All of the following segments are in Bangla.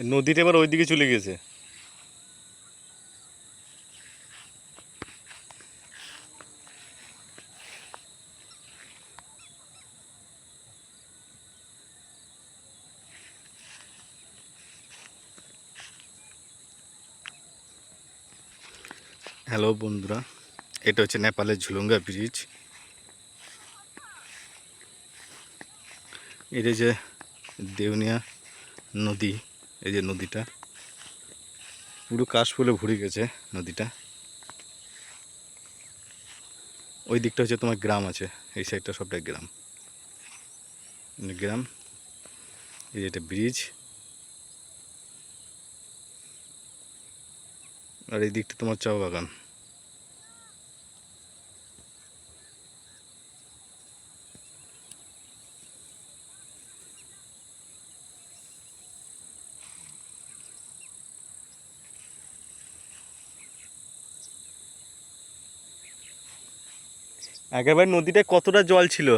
নদীটা এবার ওইদিকে চলে গেছে। হ্যালো বন্ধুরা। এটা হচ্ছে নেপালের ঝুলুঙ্গা ব্রিজ এটা যে দেউনিয়া নদী। এই যে নদীটা। পুরো কাশ ফুলে ভরে গেছে নদীটা। ওই দিকটা হচ্ছে তোমার গ্রাম আছে, এই সাইডটা সবটাই গ্রাম। মানে গ্রাম, এই যে এটা ব্রিজ আর এই দিকটা তোমার চা বাগান। আগেরবার নদীটায় কতটা জল ছিল?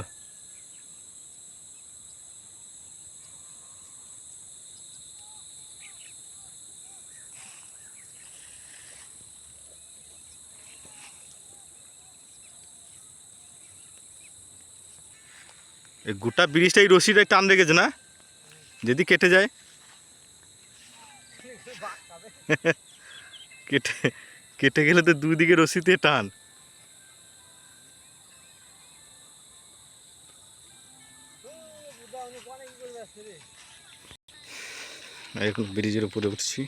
গোটা ব্রিজটা এই রশিটা টান রেখেছে না? যদি কেটে যায়। কেটে কেটে গেলে তো দুদিকে রশিতে টান। ব্রিজের উপরে উঠছি।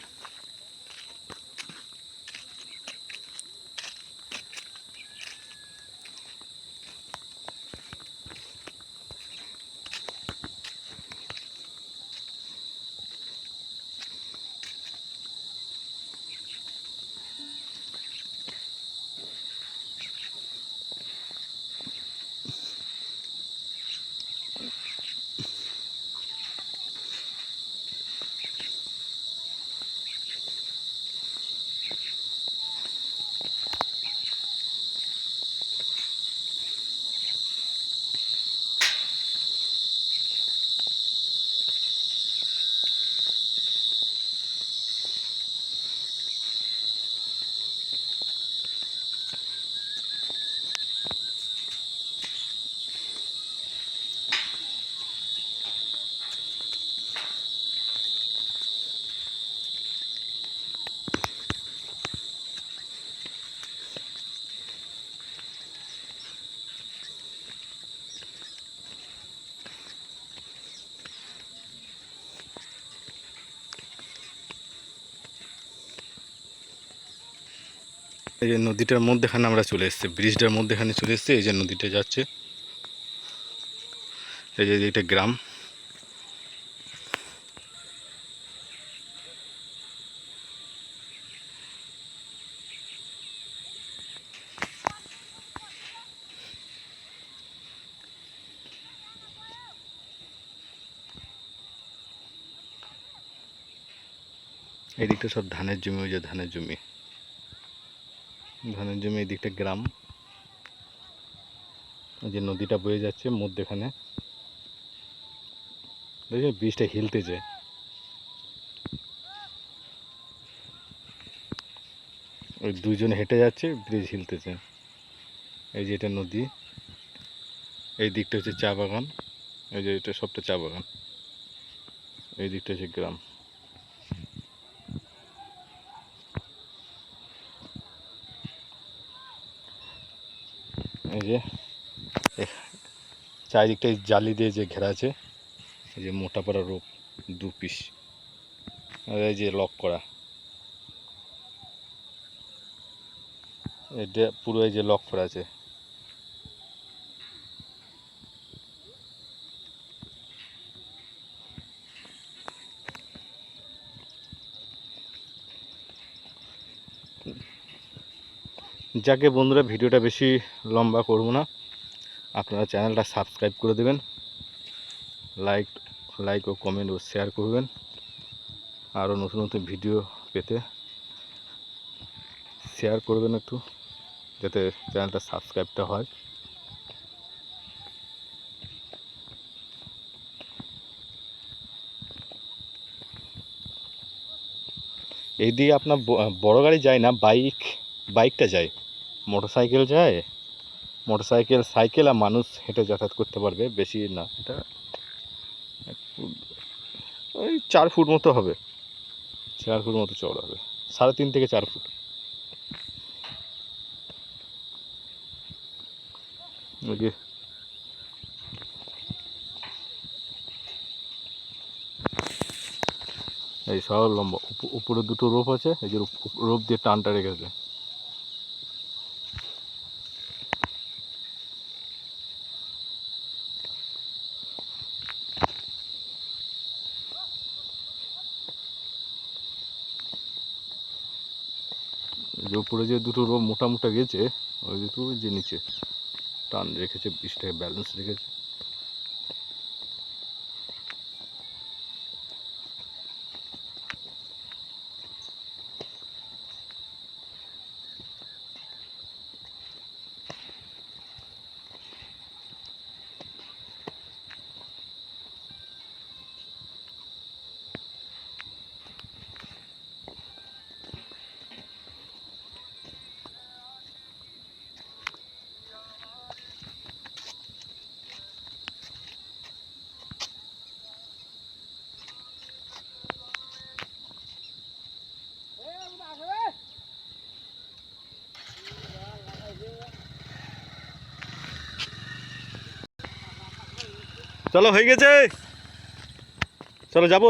এই যে নদীটার মধ্যেখানে আমরা চলে এসেছি, ব্রিজটার মধ্যেখানে চলে এসেছি, এই যে নদীটা যাচ্ছে। এই যে এটা গ্রাম। এই দিকটা সব ধানের জমি, ওই যে ধানের জমি। ধানের জমি এই দিকটা গ্রাম। এই যে নদীটা বয়ে যাচ্ছে মধ্যেখানে। দেখছি ব্রিজটা হিলতেছে ওই দুজন হেঁটে যাচ্ছে ব্রিজ হিলতেছে এই যে এটা নদী। এই দিকটা হচ্ছে চা বাগান। এই যে এটা সবটা চা বাগান। এই দিকটা হচ্ছে গ্রাম। এই যে চারিদিকটা জালি দিয়ে যে ঘেরা আছে, এই যে মোটা পাড়া রোপ, দু পিস এই যে লক করা। এটা পুরো এই যে লক করা আছে। যাকে বন্ধুরা ভিডিওটা বেশি লম্বা করব না, আপনারা চ্যানেলটা সাবস্ক্রাইব করে দেবেন, লাইক লাইক ও কমেন্ট ও শেয়ার করবেন, আরও নতুন নতুন ভিডিও পেতে শেয়ার করবেন একটু, যাতে চ্যানেলটা সাবস্ক্রাইবটা হয়। এই দিকে আপনার বড় গাড়ি যায় না, বাইক, বাইকটা যায়। মোটর সাইকেল যায় মোটর সাইকেল সাইকেল আর মানুষ হেঁটে যাতায়াত করতে পারবে, বেশি না, এটা ওই চার ফুট মতো হবে। চার ফুট মতো চওড়া হবে, সাড়ে তিন থেকে চার ফুট। এই সব লম্বা, উপ- উপরে দুটো রোপ আছে, এই যে রোপ দিয়ে টানটা রেখেছে। যে উপরে যে দুটো রো মোটা মোটা গেছে, ওই দুটো যে নিচে, টান রেখেছে বীজটাকে ব্যালেন্স রেখেছে। চলো হয়ে গেছে। চলো যাব?